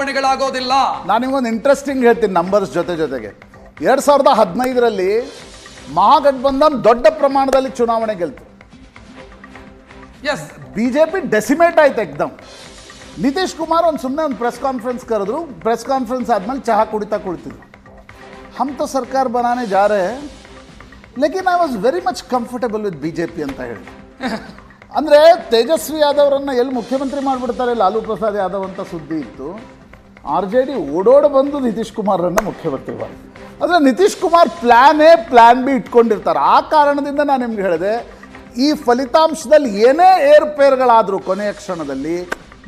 ಬದಲಾವಣೆಗಳಾಗೋದಿಲ್ಲ ನಾನು ನಿಮ್ಗೊಂದು ಇಂಟ್ರೆಸ್ಟಿಂಗ್ ಹೇಳ್ತೀನಿ ನಂಬರ್ಸ್ ಜೊತೆ ಜೊತೆಗೆ. ಎರಡು ಸಾವಿರದ ಹದಿನೈದರಲ್ಲಿ ಮಹಾಗಠಬಂಧನ್ ದೊಡ್ಡ ಪ್ರಮಾಣದಲ್ಲಿ ಚುನಾವಣೆ ಗೆಲ್ತು. Yes B J P decimate ಆಯ್ತು ಎಕ್ದಮ್. ನಿತೀಶ್ ಕುಮಾರ್ ಒಂದು ಸುಮ್ಮನೆ ಒಂದು ಪ್ರೆಸ್ ಕಾನ್ಫರೆನ್ಸ್ ಕರೆದ್ರು. ಪ್ರೆಸ್ ಕಾನ್ಫರೆನ್ಸ್ ಆದ್ಮೇಲೆ ಚಹಾ ಕುಡಿತಾ ಕುಳಿತಿದ್ರು. ಹಮ್ ತೋ ಸರ್ಕಾರ ಬನಾನೆ ಜಾರೆ. ಲೇಕಿನ್ I was very much comfortable with B J P ಅಂತ ಹೇಳಿ. ಅಂದರೆ ತೇಜಸ್ವಿ ಯಾದವ್ರನ್ನ ಎಲ್ಲಿ ಮುಖ್ಯಮಂತ್ರಿ ಮಾಡಿಬಿಡ್ತಾರೆ ಲಾಲು ಪ್ರಸಾದ್ ಯಾದವ್ ಅಂತ ಸುದ್ದಿ ಇತ್ತು. ಆರ್ ಜೆ ಡಿ ಓಡೋಡ ಬಂದು ನಿತೀಶ್ ಕುಮಾರನ್ನು ಮುಖ್ಯಮಂತ್ರಿ ಮಾಡಿ. ಅಂದರೆ ನಿತೀಶ್ ಕುಮಾರ್ ಪ್ಲ್ಯಾನೇ ಎ ಪ್ಲ್ಯಾನ್ ಬಿ ಇಟ್ಕೊಂಡಿರ್ತಾರೆ. ಆ ಕಾರಣದಿಂದ ನಾನು ನಿಮ್ಗೆ ಹೇಳಿದೆ ಈ ಫಲಿತಾಂಶದಲ್ಲಿ ಏನೇ ಏರುಪೇರುಗಳಾದರೂ ಕೊನೆಯ ಕ್ಷಣದಲ್ಲಿ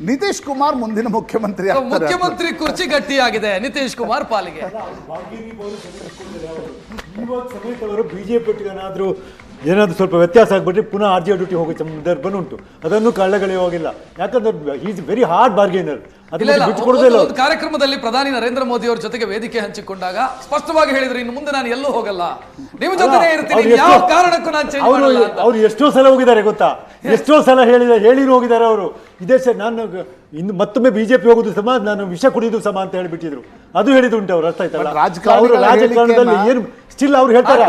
ನಿತೀಶ್ ಕುಮಾರ್ ಮುಂದಿನ ಮುಖ್ಯಮಂತ್ರಿ ಮುಖ್ಯಮಂತ್ರಿ ಕುರ್ಚಿ ಗಟ್ಟಿಯಾಗಿದೆ ನಿತೀಶ್ ಕುಮಾರ್ ಪಾಲಿಗೆ. ಅವರು ಬಿಜೆಪಿ ಏನಾದರೂ ಏನಾದರೂ ಸ್ವಲ್ಪ ವ್ಯತ್ಯಾಸ ಆಗ್ಬಿಟ್ರೆ ಪುನಃ ಆರ್ ಜೆ ಡ್ಯೂಟಿ ಹೋಗೋ ಸಂದರ್ಭ ಉಂಟು. ಅದನ್ನು ಹೋಗಿಲ್ಲ. ಯಾಕಂದ್ರೆ ಈಸ್ ವೆರಿ ಹಾರ್ಡ್ ಬಾರ್ಗೇನರ್ ಕಾರ್ಯಕ್ರಮದಲ್ಲಿ ಪ್ರಧಾನಿ ನರೇಂದ್ರ ಮೋದಿ ಅವರ ಜೊತೆಗೆ ವೇದಿಕೆ ಹಂಚಿಕೊಂಡಾಗ ಸ್ಪಷ್ಟವಾಗಿ ಹೇಳಿದ್ರು ಇನ್ನು ಮುಂದೆ ನಾನು ಎಲ್ಲೂ ಹೋಗಲ್ಲ. ನಿಮ್ಮ ಜೊತೆ ಇರ್ತೀನಿ ಯಾವ ಕಾರಣಕ್ಕೂ ನಾನು ಅವ್ರು ಎಷ್ಟೋ ಸಲ ಹೋಗಿದ್ದಾರೆ ಗೊತ್ತಾ? ಎಷ್ಟೋ ಸಲ ಹೇಳಿದ ಹೇಳಿರು ಹೋಗಿದ್ದಾರೆ ಅವರು. ಇದೇ ಸರ್ ನಾನು ಇನ್ನು ಮತ್ತೊಮ್ಮೆ ಬಿಜೆಪಿ ಹೋಗುದು ಸಮ ನಾನು ವಿಷ ಕುಡಿಯೋದು ಸಮ ಅಂತ ಹೇಳಿಬಿಟ್ಟಿದ್ರು. ಅದು ಹೇಳಿದು ಉಂಟು ಅವ್ರು ಅರ್ಥ ಆಯ್ತಲ್ಲ? ಅವರು ರಾಜಕಾರಣದಲ್ಲಿ ಏನು ಸ್ಟಿಲ್ ಅವ್ರು ಹೇಳ್ತಾರೆ.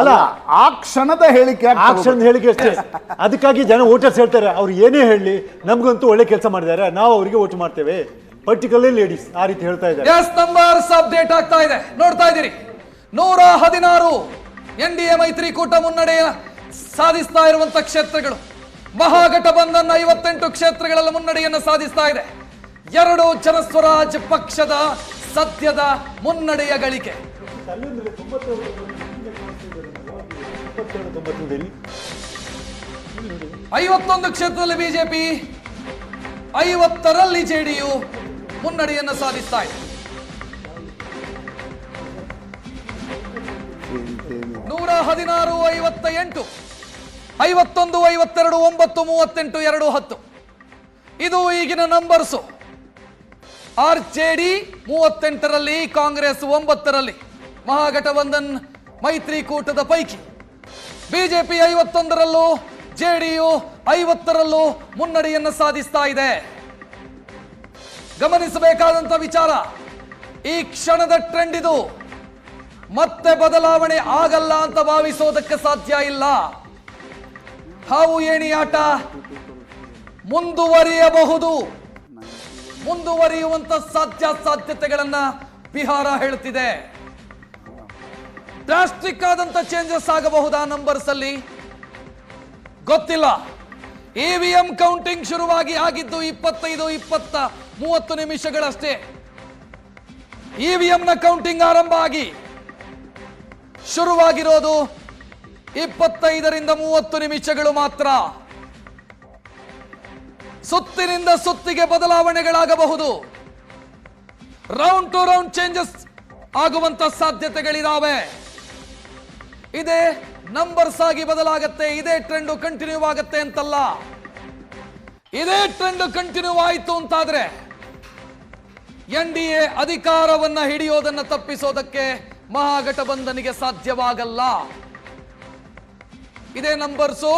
ಅಲ್ಲ ಆ ಕ್ಷಣದ ಹೇಳಿಕೆ ಆ? ಕ್ಷಣದ ಹೇಳಿಕೆ ಅಷ್ಟೇ. ಅದಕ್ಕಾಗಿ ಜನ ವೋಟರ್ಸ್ ಹೇಳ್ತಾರೆ ಅವ್ರು ಏನೇ ಹೇಳಿ ನಮ್ಗಂತೂ ಒಳ್ಳೆ ಕೆಲಸ ಮಾಡಿದ್ದಾರೆ ನಾವು ಅವರಿಗೆ ವೋಟ್ ಮಾಡ್ತೇವೆ. ಪರ್ಟಿಕ್ಯುಲರ್ಲಿ ಲೇಡೀಸ್ ಆ ರೀತಿ ಹೇಳ್ತಾ ಇದ್ದಾರೆ. ಎಸ್ ನಂಬರ್ಸ್ ಅಪ್ಡೇಟ್ ಆಗ್ತಾ ಇದೆ. ನೋಡ್ತಾ ಇದ್ದೀರಿ. ನೂರ ಹದಿನಾರು ಎನ್ ಡಿ ಎ ಮೈತ್ರಿಕೂಟ ಮುನ್ನಡೆಯ ಸಾಧಿಸ್ತಾ ಇರುವಂತ ಕ್ಷೇತ್ರಗಳು. ಮಹಾಗಠಬಂಧನ್ ಐವತ್ತೆಂಟು ಕ್ಷೇತ್ರಗಳಲ್ಲಿ ಮುನ್ನಡೆಯನ್ನು ಸಾಧಿಸ್ತಾ ಇದೆ. ಎರಡು ಜನಸ್ವರಾಜ್ ಪಕ್ಷದ ಸದ್ಯದ ಮುನ್ನಡೆಯ ಗಳಿಕೆ. ಐವತ್ತೊಂದು ಕ್ಷೇತ್ರದಲ್ಲಿ ಬಿಜೆಪಿ, ಐವತ್ತರಲ್ಲಿ ಜೆಡಿಯು ಮುನ್ನಡೆಯನ್ನು ಸಾಧಿಸ್ತಾ ಇದೆ. ನೂರ ಹದಿನಾರು, ಐವತ್ತ ಎಂಟು. ಐವತ್ತೊಂದು, ಐವತ್ತೆರಡು, ಒಂಬತ್ತು, ಮೂವತ್ತೆಂಟು, ಎರಡು, ಹತ್ತು. ಇದು ಈಗಿನ ನಂಬರ್ಸು ಆರ್ ಜೆ ಡಿ ಮೂವತ್ತೆಂಟರಲ್ಲಿ, ಕಾಂಗ್ರೆಸ್ ಒಂಬತ್ತರಲ್ಲಿ. ಮಹಾಗಠಬಂಧನ್ ಮೈತ್ರಿಕೂಟದ ಪೈಕಿ. ಬಿಜೆಪಿ ಐವತ್ತೊಂದರಲ್ಲೂ ಜೆಡಿಯು ಐವತ್ತರಲ್ಲೂ ಮುನ್ನಡೆಯನ್ನು ಸಾಧಿಸ್ತಾ ಇದೆ. ಗಮನಿಸಬೇಕಾದಂಥ ವಿಚಾರ, ಈ ಕ್ಷಣದ ಟ್ರೆಂಡ್ ಇದು. ಮತ್ತೆ ಬದಲಾವಣೆ ಆಗಲ್ಲ ಅಂತ ಭಾವಿಸೋದಕ್ಕೆ ಸಾಧ್ಯ ಇಲ್ಲ. ಹಾವು ಏಣಿ ಆಟ. ಮುಂದುವರಿಯಬಹುದು. ಮುಂದುವರಿಯುವಂತ ಸಾಧ್ಯ ಸಾಧ್ಯತೆಗಳನ್ನ ಬಿಹಾರ ಹೇಳುತ್ತಿದೆ. ಡ್ರಾಸ್ಟಿಕ್ ಆದಂತ ಚೇಂಜಸ್ ಆಗಬಹುದಾ ನಂಬರ್ಸ್ ಅಲ್ಲಿ? ಗೊತ್ತಿಲ್ಲ. ಇವಿಎಂ ಕೌಂಟಿಂಗ್ ಶುರುವಾಗಿ ಆಗಿದ್ದು ಇಪ್ಪತ್ತೈದು, ಇಪ್ಪತ್ತ ಮೂವತ್ತು ನಿಮಿಷಗಳಷ್ಟೇ. ಇವಿಎಂನ ನ ಕೌಂಟಿಂಗ್ ಆರಂಭ ಆಗಿ. ಶುರುವಾಗಿರೋದು ಇಪ್ಪತ್ತೈದರಿಂದ ಮೂವತ್ತು ನಿಮಿಷಗಳು ಮಾತ್ರ. ಸುತ್ತಿನಿಂದ ಸುತ್ತಿಗೆ ಬದಲಾವಣೆಗಳಾಗಬಹುದು. ರೌಂಡ್ ಟು ರೌಂಡ್ ಚೇಂಜಸ್ ಆಗುವಂತ ಸಾಧ್ಯತೆಗಳಿದಾವೆ. ಇದೇ ನಂಬರ್ಸ್ ಆಗಿ ಬದಲಾಗತ್ತೆ, ಇದೇ ಟ್ರೆಂಡ್ ಕಂಟಿನ್ಯೂ ಆಗತ್ತೆ ಅಂತಲ್ಲ. ಇದೇ ಟ್ರೆಂಡ್ ಕಂಟಿನ್ಯೂ ಆಯಿತು ಅಂತಾದ್ರೆ, ಎನ್ ಡಿ ಎ ಅಧಿಕಾರವನ್ನ ಹಿಡಿಯೋದನ್ನ ತಪ್ಪಿಸೋದಕ್ಕೆ ಮಹಾಗಠಬಂಧನಿಗೆ ಸಾಧ್ಯವಾಗಲ್ಲ. ಇದೇ ನಂಬರ್ಸು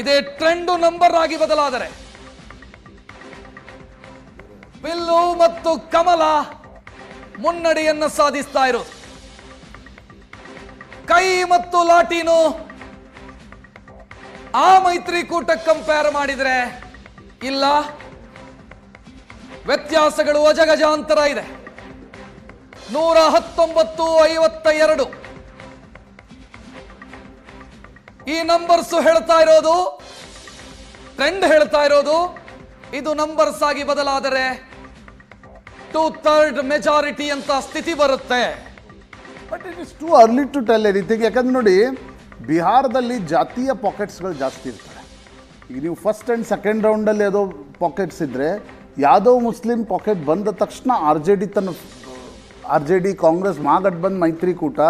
ಇದೇ ಟ್ರೆಂಡ್ ನಂಬರ್ ಆಗಿ ಬದಲಾದರೆ. ಬಿಲ್ಲು ಮತ್ತು ಕಮಲ ಮುನ್ನಡೆಯನ್ನು ಸಾಧಿಸ್ತಾ ಇರೋದು. ಕೈ ಮತ್ತು ಲಾಟಿನು ಆ ಮೈತ್ರಿಕೂಟ ಕಂಪೇರ್ ಮಾಡಿದರೆ ಇಲ್ಲ. ವ್ಯತ್ಯಾಸಗಳು ಅಜಗಜಾಂತರ ಇದೆ. ನೂರ ಹತ್ತೊಂಬತ್ತು ಐವತ್ತ ಎರಡು. ಈ ನಂಬರ್ಸ್ ಹೇಳ್ತಾ ಇರೋದು ಟ್ರೆಂಡ್ ಹೇಳ್ತಾ ಇರೋದು. ಇದು ನಂಬರ್ಸ್ ಆಗಿ ಬದಲಾದರೆ ಟು ಥರ್ಡ್ ಮೆಜಾರಿಟಿ ಅಂತ ಸ್ಥಿತಿ ಬರುತ್ತೆ. But it is too early to tell anything ಯಾಕಂದ್ರೆ ನೋಡಿ, ಬಿಹಾರದಲ್ಲಿ ಜಾತೀಯ ಪಾಕೆಟ್ಸ್ಗಳು ಜಾಸ್ತಿ ಇರ್ತವೆ. ಈಗ ನೀವು ಫಸ್ಟ್ ಆ್ಯಂಡ್ ಸೆಕೆಂಡ್ ರೌಂಡಲ್ಲಿ ಯಾವುದೋ ಪಾಕೆಟ್ಸ್ ಇದ್ದರೆ ಯಾವುದೋ ಮುಸ್ಲಿಂ ಪಾಕೆಟ್ ಬಂದ ತಕ್ಷಣ ಆರ್ ಜೆ ಡಿ ತನ್ನ R J D Congress Mahagathbandhan ಮೈತ್ರಿಕೂಟ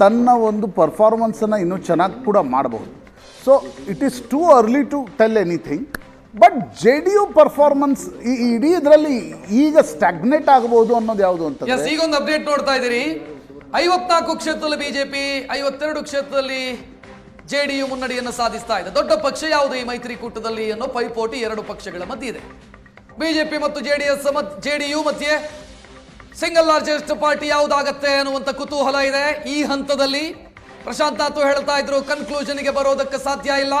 ತನ್ನ ಒಂದು ಪರ್ಫಾರ್ಮೆನ್ಸನ್ನು ಇನ್ನೂ ಚೆನ್ನಾಗಿ ಕೂಡ ಮಾಡಬಹುದು so it is too early to tell anything but J D U performance ಈ ಇಡೀ ಇದರಲ್ಲಿ ಈಗ ಸ್ಟಾಗ್ನೇಟ್ ಆಗಬಹುದು ಅನ್ನೋದು ಯಾವುದು ಅಂತ ಎಸ್ ಈಗ ಒಂದು ಅಪ್ಡೇಟ್ ನೋಡ್ತಾ ಇದ್ದೀರಿ. ಐವತ್ನಾಲ್ಕು ಕ್ಷೇತ್ರದಲ್ಲಿ ಬಿಜೆಪಿ ಐವತ್ತೆರಡು ಕ್ಷೇತ್ರದಲ್ಲಿ ಜೆ ಡಿ ಜೆಡಿಯು ಮುನ್ನಡೆಯನ್ನು ಸಾಧಿಸ್ತಾ ಇದೆ. ದೊಡ್ಡ ಪಕ್ಷ ಯಾವುದು ಈ ಮೈತ್ರಿಕೂಟದಲ್ಲಿ ಅನ್ನೋ ಪೈಪೋಟಿ ಎರಡು ಪಕ್ಷಗಳ ಮಧ್ಯೆ ಇದೆ. ಬಿಜೆಪಿ ಮತ್ತು ಜೆಡಿಎಸ್ ಜೆಡಿಯು ಮಧ್ಯೆ ಸಿಂಗಲ್ ಲಾರ್ಜೆಸ್ಟ್ ಪಾರ್ಟಿ ಯಾವುದಾಗತ್ತೆ ಅನ್ನುವಂಥ ಕುತೂಹಲ ಇದೆ. ಈ ಹಂತದಲ್ಲಿ ಪ್ರಶಾಂತ್ ನಾಥ್ ಹೇಳ್ತಾ ಇದ್ರು ಕನ್ಕ್ಲೂಷನ್ಗೆ ಬರೋದಕ್ಕೆ ಸಾಧ್ಯ ಇಲ್ಲ.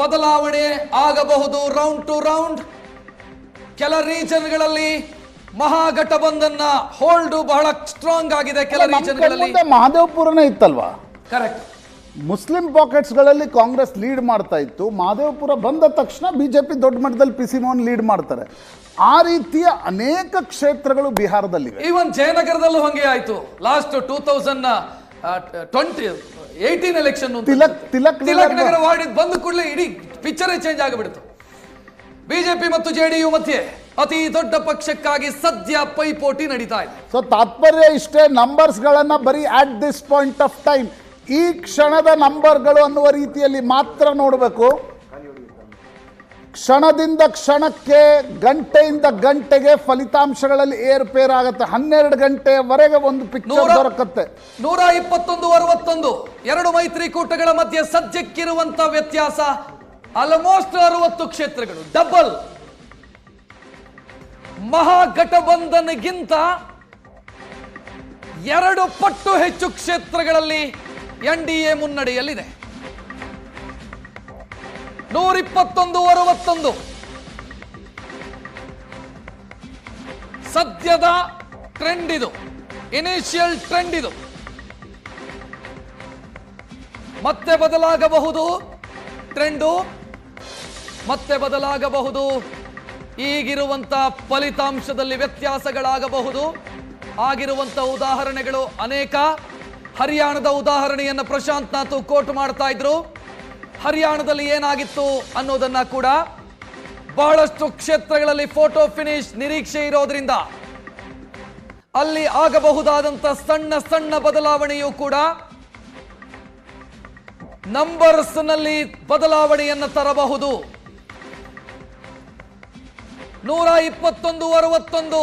ಬದಲಾವಣೆ ಆಗಬಹುದು ರೌಂಡ್ ಟು ರೌಂಡ್ ಕೆಲ ರೀಜನ್ಗಳಲ್ಲಿ ಮಹಾಗಠಬಂಧನ್ನ ಹೋಲ್ಡ್ ಬಹಳ ಸ್ಟ್ರಾಂಗ್ ಆಗಿದೆ. ಕೆಲ ರೀಜನ್ಗಳಲ್ಲಿ ರೀಜನ್ಗಳಲ್ಲಿ ಮಹದೇವಪುರನೇ ಇತ್ತಲ್ವಾ? ಕರೆಕ್ಟ್ ಮುಸ್ಲಿಂ ಪಾಕೆಟ್ಸ್ಗಳಲ್ಲಿ ಕಾಂಗ್ರೆಸ್ ಲೀಡ್ ಮಾಡ್ತಾ ಇತ್ತು. ಮಾದೇವಪುರ ಬಂದ ತಕ್ಷಣ ಬಿ ಜೆ ಪಿ ದೊಡ್ಡ ಮಟ್ಟದಲ್ಲಿ ಪಿ ಸಿ ಮೋಹನ್ ಲೀಡ್ ಮಾಡ್ತಾರೆ. ಆ ರೀತಿಯ ಅನೇಕ ಕ್ಷೇತ್ರಗಳು ಬಿಹಾರದಲ್ಲಿ ಈವನ್ ಜಯನಗರದಲ್ಲೂ ಹಂಗೆ ಆಯಿತು. Last two thousand twenty eighteen election Tilak- Tilak Tilak Nagar- ward ಬಂದ ಕೂಡಲೇ ಇಡೀ ಪಿಕ್ಚರೇ ಚೇಂಜ್ ಆಗಿಬಿಡ್ತು. ಬಿಜೆಪಿ ಮತ್ತು ಜೆಡಿಯು ಮಧ್ಯೆ ಅತಿ ದೊಡ್ಡ ಪಕ್ಷಕ್ಕಾಗಿ ಸದ್ಯ ಪೈಪೋಟಿ ನಡೀತಾ ಇದೆ. ಸೊ ತಾತ್ಪರ್ಯ ಇಷ್ಟೇ ನಂಬರ್ಸ್ಗಳನ್ನು ಬರೀ at this point of time ಈ ಕ್ಷಣದ ನಂಬರ್ಗಳು ಅನ್ನುವ ರೀತಿಯಲ್ಲಿ ಮಾತ್ರ ನೋಡಬೇಕು. ಕ್ಷಣದಿಂದ ಕ್ಷಣಕ್ಕೆ ಗಂಟೆಯಿಂದ ಗಂಟೆಗೆ ಫಲಿತಾಂಶಗಳಲ್ಲಿ ಏರ್ಪೇರ್ ಆಗುತ್ತೆ. ಹನ್ನೆರಡು ಗಂಟೆಯವರೆಗೆ ಒಂದು ಪಿಕ್ಚರ್ ದೊರಕತ್ತೆ. ನೂರ ಇಪ್ಪತ್ತೊಂದು ಅರವತ್ತೊಂದು. ಎರಡು ಮೈತ್ರಿಕೂಟಗಳ ಮಧ್ಯೆ ಸದ್ಯಕ್ಕಿರುವಂತ ವ್ಯತ್ಯಾಸ ಆಲ್ಮೋಸ್ಟ್ ಅರವತ್ತು ಕ್ಷೇತ್ರಗಳು. ಡಬಲ್ ಮಹಾಗಠಬಂಧನ್ಗಿಂತ ಎರಡು ಪಟ್ಟು ಹೆಚ್ಚು ಕ್ಷೇತ್ರಗಳಲ್ಲಿ ಎನ್ ಡಿ ಎ ಮುನ್ನಡೆಯಲ್ಲಿದೆ. ನೂರಿಪ್ಪತ್ತೊಂದು ಅರವತ್ತೊಂದು. ಸದ್ಯದ ಟ್ರೆಂಡ್ ಇದು ಇನಿಷಿಯಲ್ ಟ್ರೆಂಡ್ ಇದು ಮತ್ತೆ ಬದಲಾಗಬಹುದು ಟ್ರೆಂಡು, ಮತ್ತೆ ಬದಲಾಗಬಹುದು ಈಗಿರುವಂತ ಫಲಿತಾಂಶದಲ್ಲಿ ವ್ಯತ್ಯಾಸಗಳಾಗಬಹುದು. ಆಗಿರುವಂತಹ ಉದಾಹರಣೆಗಳು ಅನೇಕ. ಹರಿಯಾಣದ ಉದಾಹರಣೆಯನ್ನು ಪ್ರಶಾಂತ್ ನಾಥು ಕೋಟ್ ಮಾಡ್ತಾ ಇದ್ರು. ಹರಿಯಾಣದಲ್ಲಿ ಏನಾಗಿತ್ತು ಅನ್ನೋದನ್ನ ಕೂಡ ಬಹಳಷ್ಟು ಕ್ಷೇತ್ರಗಳಲ್ಲಿ ಫೋಟೋ ಫಿನಿಶ್ ನಿರೀಕ್ಷೆ ಇರೋದ್ರಿಂದ ಅಲ್ಲಿ ಆಗಬಹುದಾದಂತ ಸಣ್ಣ ಸಣ್ಣ ಬದಲಾವಣೆಯೂ ಕೂಡ ನಂಬರ್ಸ್ನಲ್ಲಿ ಬದಲಾವಣೆಯನ್ನು ತರಬಹುದು. ನೂರ ಇಪ್ಪತ್ತೊಂದು, ಅರವತ್ತೊಂದು.